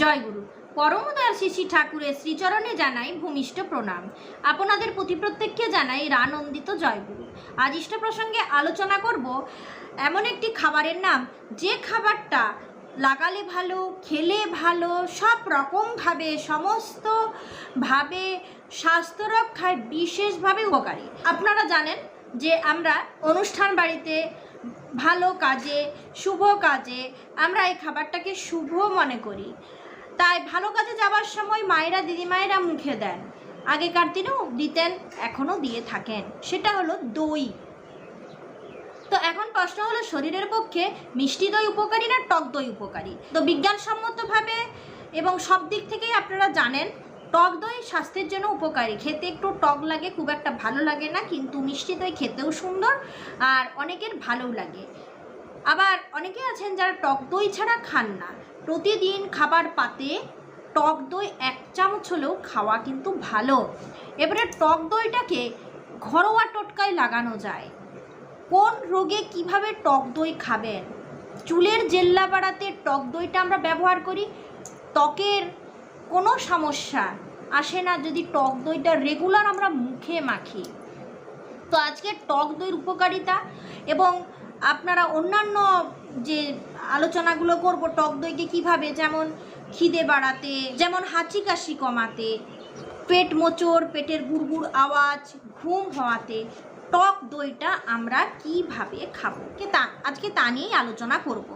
জয়গুরু পরমদয়াল শ্রী ঠাকুরের শ্রীচরণে জানাই ভূমিষ্ঠ প্রণাম। আপনাদের প্রতি প্রত্যেককে জানাই রানন্দিত জয়গুরু আজ ইষ্ট প্রসঙ্গে আলোচনা করব এমন একটি খাবারের নাম, যে খাবারটা লাগালে ভালো, খেলে ভালো, সব রকমভাবে সমস্তভাবে স্বাস্থ্য রক্ষায় বিশেষভাবে উপকারী। আপনারা জানেন যে আমরা অনুষ্ঠান বাড়িতে ভালো কাজে, শুভ কাজে আমরা এই খাবারটাকে শুভ মনে করি। তাই ভালো কাজে যাওয়ার সময় মায়েরা, দিদিমায়েরা মুখে দেন। আগেকার দিনেও দিতেন, এখনও দিয়ে থাকেন। সেটা হলো দই। তো এখন প্রশ্ন হলো শরীরের পক্ষে মিষ্টি দই উপকারী না টক দই উপকারী? তো বিজ্ঞানসম্মতভাবে এবং সব দিক থেকেই আপনারা জানেন, টক দই স্বাস্থ্যের জন্য উপকারী। খেতে একটু টক লাগে, খুব একটা ভালো লাগে না, কিন্তু মিষ্টি দই খেতেও সুন্দর আর অনেকের ভালোও লাগে। আবার অনেকে আছেন যারা টক দই ছাড়া খান না। প্রতিদিন খাবার পাতে টক দই এক চামচ হলেও খাওয়া কিন্তু ভালো। এবারে টক দইটাকে ঘরোয়া টোটকায় লাগানো যায়। কোন রোগে কীভাবে টক দই খাবেন? চুলের জেল্লা বাড়াতে টক দইটা আমরা ব্যবহার করি। ত্বকের কোনো সমস্যা আসে না যদি টক দইটা রেগুলার আমরা মুখে মাখি। তো আজকে টক দইয়ের উপকারিতা এবং আপনারা অন্যান্য যে আলোচনাগুলো করব, টক দইকে কীভাবে যেমন খিদে বাড়াতে, যেমন হাঁচি কাশি কমাতে, পেট মোচড়, পেটের গুড়গুড় আওয়াজ, ঘুম হওয়াতে টক দইটা আমরা কীভাবে খাব? কে তা, আজকে তা নিয়েই আলোচনা করব।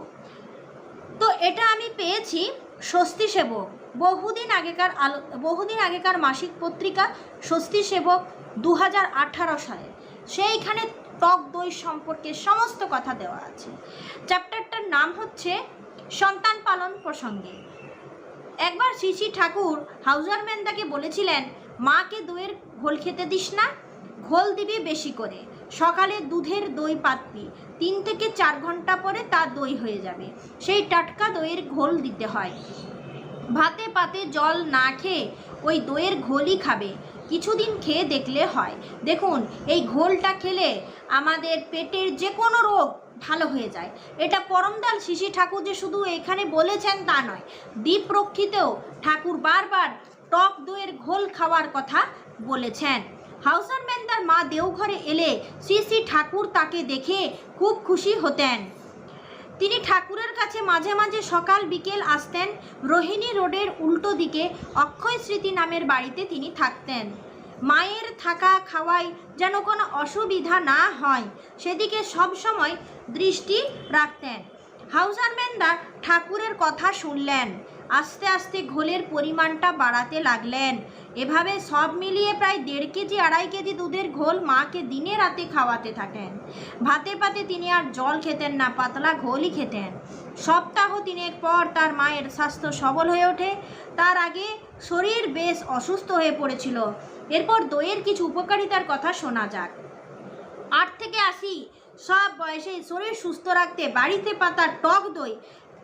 তো এটা আমি পেয়েছি স্বস্তি সেবক। বহুদিন আগেকার আলো, বহুদিন আগেকার মাসিক পত্রিকা স্বস্তি সেবক দু হাজার আঠারো সালে। সেইখানে টক দই সম্পর্কে সমস্ত কথা দেওয়া আছে। চ্যাপ্টারটার নাম হচ্ছে সন্তান পালন প্রসঙ্গে। একবার শ্রী শ্রী ঠাকুর হাউজার ম্যান্দাকে বলেছিলেন, মাকে দইয়ের ঘোল খেতে দিস না, ঘোল দিবি বেশি করে। সকালে দুধের দই পাতবি, তিন থেকে চার ঘণ্টা পরে তা দই হয়ে যাবে। সেই টাটকা দইয়ের ঘোল দিতে হয়। ভাতে পাতে জল না খেয়ে ওই দইয়ের ঘোলই খাবে। কিছুদিন খেয়ে দেখলে হয়। দেখুন, এই ঘোলটা খেলে আমাদের পেটের যে কোনো রোগ ভালো হয়ে যায়। এটা পরমদাল শিশি ঠাকুর যে শুধু এখানে বলেছেন তা নয় দ্বীপ রক্ষিতেও ঠাকুর বারবার টক দইয়ের ঘোল খাওয়ার কথা বলেছেন। হাউসারম্যান তার মা দেওঘরে এলে শ্রী শ্রী ঠাকুর তাকে দেখে খুব খুশি হতেন। তিনি ঠাকুরের কাছে মাঝে মাঝে সকাল বিকেল আসতেন। রোহিণী রোডের উল্টো দিকে অক্ষয় স্মৃতি নামের বাড়িতে তিনি থাকতেন। মায়ের থাকা খাওয়ায় যেন কোনো অসুবিধা না হয়, সেদিকে সব সময় দৃষ্টি রাখতেন। হাউজারম্যানদা ঠাকুরের কথা শুনলেন। আস্তে আস্তে ঘোলের পরিমাণটা বাড়াতে লাগলেন। এভাবে সব মিলিয়ে প্রায় দেড় কেজি, আড়াই কেজি দুধের ঘোল মাকে দিনে রাতে খাওয়াতে থাকেন। ভাতে পাতে তিনি আর জল খেতেন না, পাতলা ঘোলই খেতেন। সপ্তাহ তিনেক পর তার মায়ের স্বাস্থ্য সবল হয়ে ওঠে। তার আগে শরীর বেশ অসুস্থ হয়ে পড়েছিল। এরপর দইয়ের কিছু উপকারিতার কথা শোনা যাক। আট থেকে আশি, সব বয়সে শরীর সুস্থ রাখতে বাড়িতে পাতা টক দই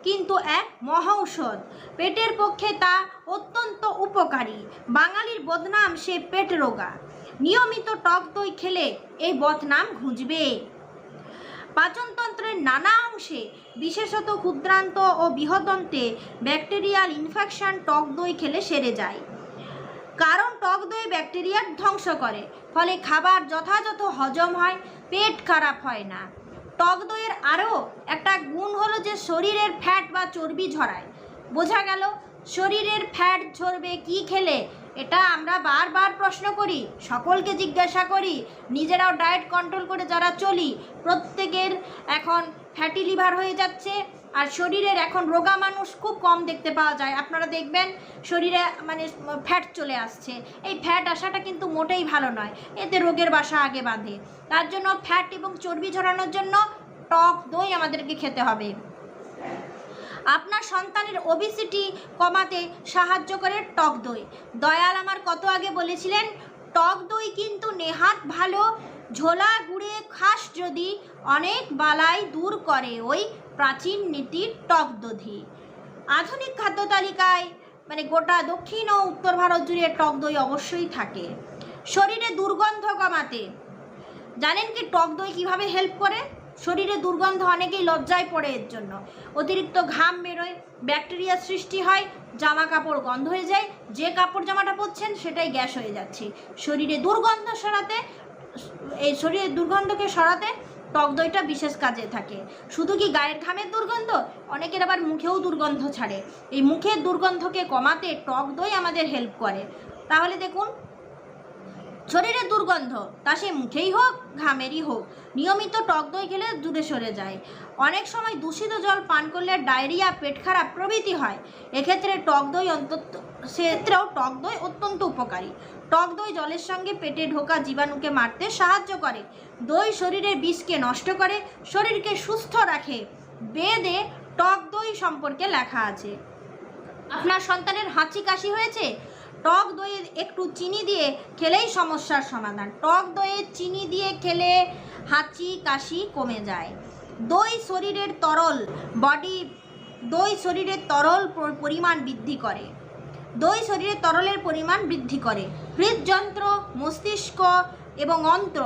কিন্তু এক মহা ঔষধ পেটের পক্ষে তা অত্যন্ত উপকারী। বাঙালির বদনাম সে পেট রোগা। নিয়মিত টক দই খেলে এই বদনাম ঘুঁজবে পাচনতন্ত্রের নানা অংশে, বিশেষত ক্ষুদ্রান্ত ও বৃহদন্তে, ব্যাকটেরিয়াল ইনফেকশন টক দই খেলে সেরে যায়। কারণ টক দই ব্যাকটেরিয়ার ধ্বংস করে, ফলে খাবার যথাযথ হজম হয়, পেট খারাপ হয় না। টক দইয়ের আরও একটা গুণ হলো যে শরীরের ফ্যাট বা চর্বি ঝরায়। বোঝা গেল শরীরের ফ্যাট ঝরবে কি খেলে, এটা আমরা বারবার প্রশ্ন করি, সকলকে জিজ্ঞাসা করি, নিজেরাও ডায়েট কন্ট্রোল করে যারা চলি, প্রত্যেকের এখন ফ্যাটি লিভার হয়ে যাচ্ছে আর শরীরের এখন রোগা মানুষ খুব কম দেখতে পাওয়া যায়। আপনারা দেখবেন শরীরে মানে ফ্যাট চলে আসছে। এই ফ্যাট আসাটা কিন্তু মোটেই ভালো নয়, এতে রোগের বাসা আগে বাঁধে। তার জন্য ফ্যাট এবং চর্বি ঝরানোর জন্য টক দই আমাদেরকে খেতে হবে। আপনার সন্তানের ওবিসিটি কমাতে সাহায্য করে টক দই। দয়াল আমার কত আগে বলেছিলেন, টক দই কিন্তু নেহাত ভালো, ঝোলা গুড়ে খাস যদি অনেক বালাই দূর করে ওই প্রাচীন নীতির টক দধি। আধুনিক খাদ্য তালিকায় মানে গোটা দক্ষিণ ও উত্তর ভারত জুড়ে টক দই অবশ্যই থাকে। শরীরে দুর্গন্ধ কমাতে। জানেন কি টক দই কীভাবে হেল্প করে? শরীরে দুর্গন্ধ অনেকেই লজ্জায় পড়ে এর জন্য। অতিরিক্ত ঘাম বেরোয়, ব্যাকটেরিয়া সৃষ্টি হয় জামা কাপড় গন্ধ হয়ে যায়, যে কাপড় জামাটা পরছেন সেটাই গ্যাস হয়ে যাচ্ছে। শরীরে দুর্গন্ধ সরাতে, এই শরীরের দুর্গন্ধকে সরাতে টক দইটা বিশেষ কাজে থাকে। শুধু কি গায়ের ঘামের দুর্গন্ধ? অনেকের আবার মুখেও দুর্গন্ধ ছাড়ে। এই মুখের দুর্গন্ধকে কমাতে টক দই আমাদের হেল্প করে। তাহলে দেখুন শরীরের দুর্গন্ধ, তা সে মুখেই হোক, ঘামেরই হোক, নিয়মিত টক দই খেলে দূরে সরে যায়। অনেক সময় দূষিত জল পান করলে ডায়রিয়া, পেট খারাপ প্রভৃতি হয়। এক্ষেত্রে টক দই অন্তত, সেক্ষেত্রেও টক দই অত্যন্ত উপকারী। টক দই জলের সঙ্গে পেটে ঢোকা জীবাণুকে মারতে সাহায্য করে। দই শরীরের বিষকে নষ্ট করে, শরীরকে সুস্থ রাখে। বেদে টক দই সম্পর্কে লেখা আছে। আপনার সন্তানের হাঁচি কাশি হয়েছে? টক দইয়ে একটু চিনি দিয়ে খেলেই সমস্যার সমাধান। টক দইয়ে চিনি দিয়ে খেলে হাঁচি, কাশি কমে যায়। দই শরীরের তরল, বডি, দই শরীরের তরল পরিমাণ বৃদ্ধি করে। দই শরীরে তরলের পরিমাণ বৃদ্ধি করে। হৃদযন্ত্র, মস্তিষ্ক এবং অন্ত্র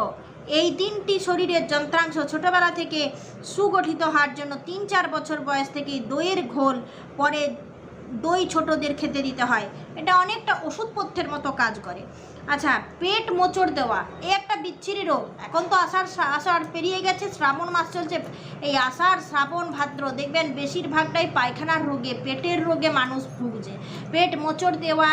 এই তিনটি শরীরের যন্ত্রাংশ ছোটবেলা থেকে সুগঠিত হওয়ার জন্য তিন চার বছর বয়স থেকে দইয়ের ঘোল পরে দই ছোটদের খেতে দিতে হয়। এটা অনেকটা ওষুধপথ্যের মতো কাজ করে। আচ্ছা পেট মোচড় দেওয়া এই একটা বিচ্ছিরি রোগ। এখন তো আষাঢ় আষাঢ় পেরিয়ে গেছে, শ্রাবণ মাস চলছে। এই আষাঢ়, শ্রাবণ, ভাদ্র, দেখবেন বেশিরভাগটাই পায়খানার রোগে, পেটের রোগে মানুষ ভুগছে। পেট মোচড় দেওয়া,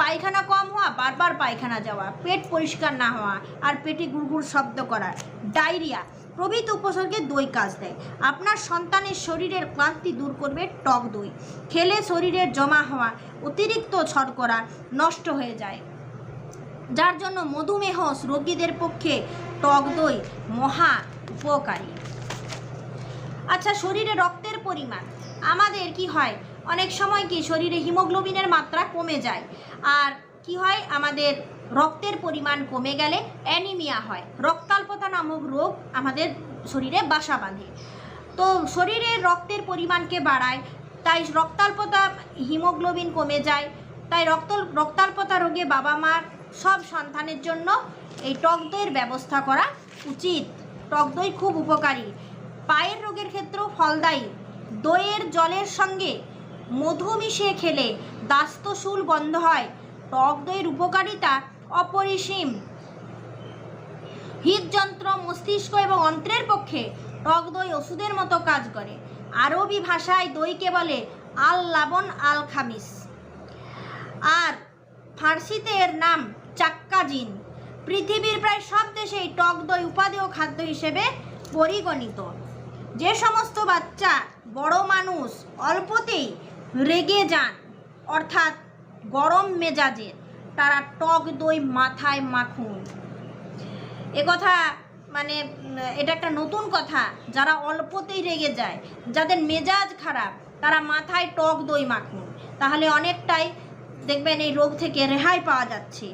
পায়খানা কম হওয়া, বারবার পায়খানা যাওয়া, পেট পরিষ্কার না হওয়া, আর পেটে গুড়গুড় শব্দ করা, ডায়রিয়া। প্রভৃতি উপসর্গে দই কাজ দেয়। আপনার সন্তানের শরীরের ক্লান্তি দূর করবে টক দই। খেলে শরীরের জমা হওয়া অতিরিক্ত শর্করা নষ্ট হয়ে যায়। যার জন্য মধুমেহ রোগীদের পক্ষে টক দই মহা উপকারী। আচ্ছা শরীরে রক্তের পরিমাণ। আমাদের কি হয়? অনেক সময় কি শরীরে হিমোগ্লোবিনের মাত্রা কমে যায়। আর কি হয়? আমাদের রক্তের পরিমাণ কমে গেলে অ্যানিমিয়া হয়। রক্তাল্পতা নামক রোগ আমাদের শরীরে বাসা বাঁধে। তো শরীরের রক্তের পরিমাণকে বাড়ায়, তাই রক্তাল্পতা হিমোগ্লোবিন কমে যায়, তাই রক্ত, রক্তাল্পতা রোগে বাবা মার সব সন্তানের জন্য এই টক দইয়ের ব্যবস্থা করা উচিত। টক দই খুব উপকারী। পায়ের রোগের ক্ষেত্রেও ফলদায়ী। দইয়ের জলের সঙ্গে মধু মিশিয়ে খেলে দাস্তশূল বন্ধ হয়। টক দইয়ের উপকারিতা অপরিসীম। হৃদযন্ত্র মস্তিষ্ক এবং অন্ত্রের পক্ষে টক দই ওষুধের মতো কাজ করে। আরবি ভাষায় দইকে বলে আল লাবন আল খামিস। আর ফার্সিতে এর নাম চাক্কাজিন পৃথিবীর প্রায় সব দেশেই টক দই উপাদেয় খাদ্য হিসেবে পরিগণিত। যে সমস্ত বাচ্চা বড় মানুষ অল্পতেই রেগে যান, অর্থাৎ গরম মেজাজের। তারা টক দই মাথায় মাখুন। এ কথা মানে এটা একটা নতুন কথা। যারা অল্পতেই রেগে যায়, যাদের মেজাজ খারাপ, তারা মাথায় টক দই মাখুন। তাহলে অনেকটাই দেখবেন এই রোগ থেকে রেহাই পাওয়া যাচ্ছে।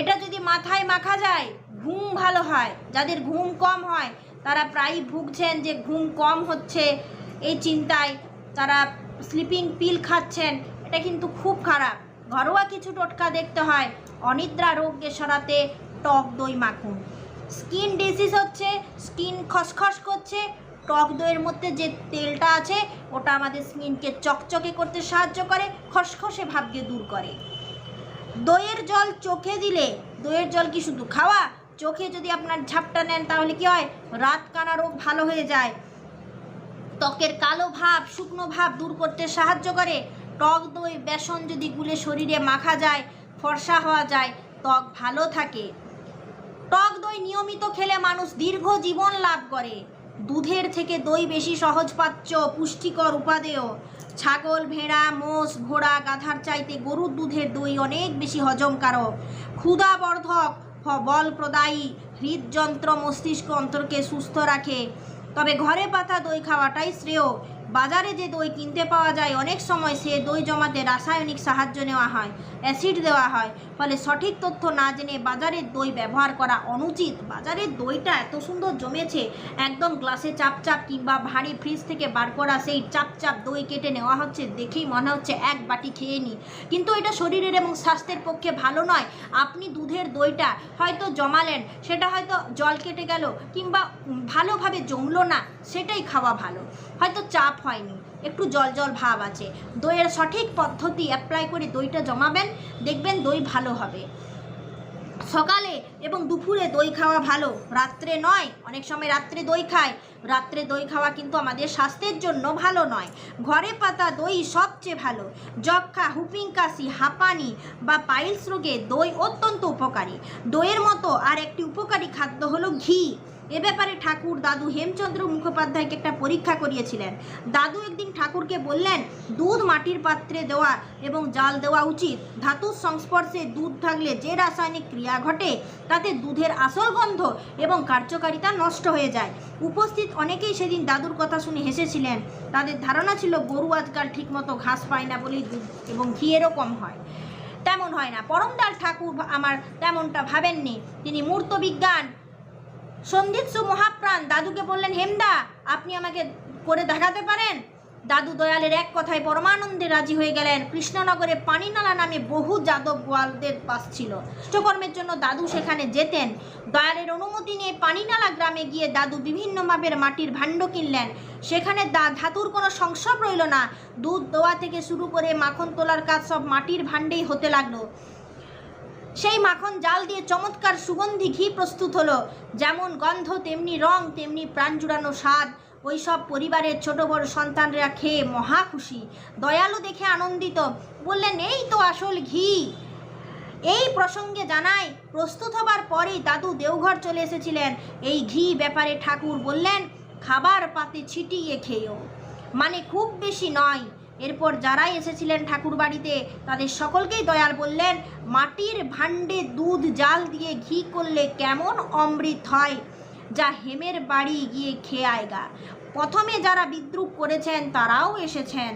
এটা যদি মাথায় মাখা যায়, ঘুম ভালো হয়। যাদের ঘুম কম হয়, তারা প্রায়ই ভুগছেন যে ঘুম কম হচ্ছে। এই চিন্তায় তারা স্লিপিং পিল খাচ্ছেন, এটা কিন্তু খুব খারাপ। ঘরোয়া কিছু টোটকা দেখতে হয়। অনিদ্রা রোগকে সরাতে টক দই মাখুন। স্কিন ডিজিজ হচ্ছে, স্কিন খসখস করছে, টক দইয়ের মধ্যে যে তেলটা আছে, ওটা আমাদের স্কিনকে চকচকে করতে সাহায্য করে, খসখসে ভাবকে দূর করে। দইয়ের জল চোখে দিলে, দইয়ের জল কি শুধু খাওয়া? চোখে যদি আপনার ঝাপটা নেন, তাহলে কি হয়? রাত কানা রোগ ভালো হয়ে যায়। ত্বকের কালো ভাব, শুকনো ভাব দূর করতে সাহায্য করে। টক দই, বেসন যদি গুলে শরীরে মাখা যায়, ফর্সা হওয়া যায়, ত্বক ভালো থাকে। টক দই নিয়মিত খেলে মানুষ দীর্ঘ জীবন লাভ করে। দুধের থেকে দই বেশি সহজপাচ্য, পুষ্টিকর উপাদেয়। ছাগল, ভেড়া, মোষ, ঘোড়া, গাধার চাইতে গরুর দুধের দই অনেক বেশি হজমকারক। ক্ষুধাবর্ধক বল প্রদায়ী হৃদযন্ত্র মস্তিষ্ক অন্তরকে সুস্থ রাখে। তবে ঘরে পাতা দই খাওয়াটাই শ্রেয়। বাজারে যে দই কিনতে পাওয়া যায়, অনেক সময় সে দই জমাতে রাসায়নিক সাহায্য নেওয়া হয়। অ্যাসিড দেওয়া হয়। ফলে সঠিক তথ্য না জেনে বাজারের দই ব্যবহার করা অনুচিত। বাজারের দইটা এত সুন্দর জমেছে, একদম গ্লাসে চাপ চাপ কিংবা ভারী ফ্রিজ থেকে বার করা সেই চাপ চাপ দই কেটে নেওয়া হচ্ছে দেখেই মনে হচ্ছে এক বাটি খেয়ে নিই কিন্তু এটা শরীরের এবং স্বাস্থ্যের পক্ষে ভালো নয়। আপনি দুধের দইটা হয়তো জমালেন, সেটা হয়তো জল কেটে গেল কিংবা ভালোভাবে জমলো না, সেটাই খাওয়া ভালো। হয়তো চাপ হয়নি। একটু জল জল ভাব আছে। দইয়ের সঠিক পদ্ধতি অ্যাপ্লাই করে দইটা জমাবেন, দেখবেন দই ভালো হবে। সকালে এবং দুপুরে দই খাওয়া ভালো, রাত্রে নয়। অনেক সময় রাত্রে দই খায়। রাত্রে দই খাওয়া কিন্তু আমাদের স্বাস্থ্যের জন্য ভালো নয়। ঘরে পাতা দই সবচেয়ে ভালো। যক্ষা হুপিং কাশি, হাঁপানি বা পাইলস রোগে দই অত্যন্ত উপকারী। দইয়ের মতো আর একটি উপকারী খাদ্য হলো ঘি। এ ব্যাপারে ঠাকুর দাদু হেমচন্দ্র মুখোপাধ্যায়কে একটা পরীক্ষা করিয়েছিলেন। দাদু একদিন ঠাকুরকে বললেন, দুধ মাটির পাত্রে দেওয়া এবং জাল দেওয়া উচিত। ধাতুর সংস্পর্শে দুধ থাকলে যে রাসায়নিক ক্রিয়া ঘটে, তাতে দুধের আসল গন্ধ এবং কার্যকারিতা নষ্ট হয়ে যায়। উপস্থিত অনেকেই সেদিন দাদুর কথা শুনে হেসেছিলেন। তাদের ধারণা ছিল, গরু আজকাল ঠিকমতো ঘাস পায় না বলেই দুধ এবং ঘি এরকম হয়। তেমন হয় না। পরমদার ঠাকুর আমার তেমনটা ভাবেননি। তিনি মূর্ত বিজ্ঞান সন্দীপসু মহাপ্রাণ দাদুকে বললেন, হেমদা, আপনি আমাকে করে দেখাতে পারেন? দাদু দয়ালের এক কথায় পরমানন্দে রাজি হয়ে গেলেন। কৃষ্ণনগরে পানিনালা নামে বহু যাদব গোয়ালদের পাস ছিল। ইষ্টকর্মের জন্য দাদু সেখানে যেতেন। দয়ালের অনুমতি নিয়ে পানিনালা গ্রামে গিয়ে দাদু বিভিন্ন মাপের মাটির ভাণ্ড কিনলেন। সেখানে দা ধাতুর কোনো সংসব রইল না। দুধ দোয়া থেকে শুরু করে মাখন তোলার কাজ সব মাটির ভাণ্ডেই হতে লাগল। সেই মাখন জাল দিয়ে চমৎকার সুগন্ধি ঘি প্রস্তুত হলো। যেমন গন্ধ, তেমনি রং, তেমনি প্রাণ জুড়ানো স্বাদ। ওই সব পরিবারের ছোট বড় সন্তানরা খেয়ে মহা খুশি। দয়ালু দেখে আনন্দিত। বললেন, এই তো আসল ঘি। এই প্রসঙ্গে জানায় প্রস্তুত হবার পরেই দাদু দেওঘর চলে এসেছিলেন। এই ঘি ব্যাপারে ঠাকুর বললেন, খাবার পাতে ছিটিয়ে খেয়েও। মানে খুব বেশি নয়। এরপর যারাই এসেছিলেন ঠাকুর বাড়িতে তাদের সকলকেই দয়াল বললেন, মাটির ভাণ্ডে দুধ জাল দিয়ে ঘি করলে কেমন অমৃত হয়? যা হেমের বাড়ি গিয়ে খেয়ে আয়গা প্রথমে যারা বিদ্রুপ করেছেন, তারাও এসেছেন।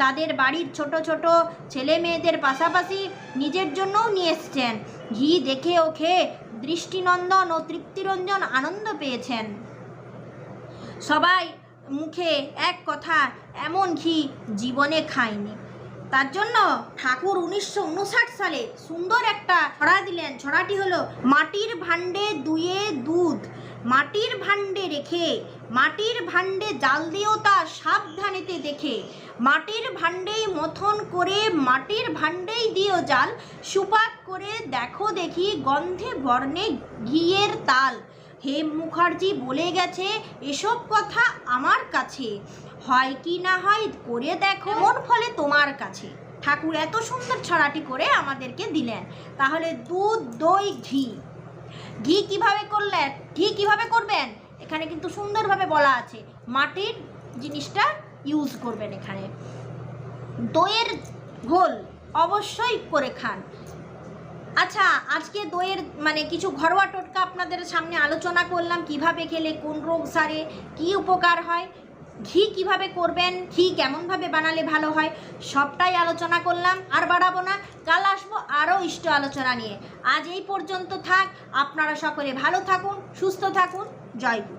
তাদের বাড়ির ছোট ছোট ছেলে মেয়েদের পাশাপাশি নিজের জন্যও নিয়ে এসছেন। ঘি দেখে ও খেয়ে দৃষ্টিনন্দন ও তৃপ্তিরঞ্জন আনন্দ পেয়েছেন। সবাই মুখে এক কথা এমন ঘি জীবনে খায়নি তার জন্য ঠাকুর উনিশশো উনষাট সালে সুন্দর একটা ছড়া দিলেন। ছড়াটি হলো, মাটির ভাণ্ডে দুয়ে দুধ। মাটির ভাণ্ডে রেখে, মাটির ভাণ্ডে জাল দিয়েও তা সাবধানেতে দেখে। মাটির ভাণ্ডেই মথন করে, মাটির ভাণ্ডেই দিও জাল। সুপাক করে দেখো দেখি গন্ধে বর্ণে ঘিয়ের তাল। হেম মুখার্জি বলে গেছে এসব কথা আমার কাছে। হয় কি না হয় করে দেখো। মন ফলে তোমার কাছে। ঠাকুর এত সুন্দর ছড়াটি করে আমাদেরকে দিলেন। তাহলে দুধ, দই, ঘি। ঘি কীভাবে করলেন? ঘি কীভাবে করবেন? এখানে কিন্তু সুন্দরভাবে বলা আছে। মাটির জিনিসটা ইউজ করবেন এখানে। দইয়ের ঘোল অবশ্যই করে খান। আচ্ছা আজকে দইয়ের মানে কিছু ঘরোয়া টোটকা আপনাদের সামনে আলোচনা করলাম, কীভাবে খেলে কোন রোগ সারে, কি উপকার হয়, ঘি কীভাবে করবেন, ঘি কেমনভাবে বানালে ভালো হয়, সবটাই আলোচনা করলাম, আর বাড়াবো না, কাল আসব আরও ইষ্ট আলোচনা নিয়ে। আজ এই পর্যন্ত থাক, আপনারা সকলে ভালো থাকুন, সুস্থ থাকুন, জয় গুরু।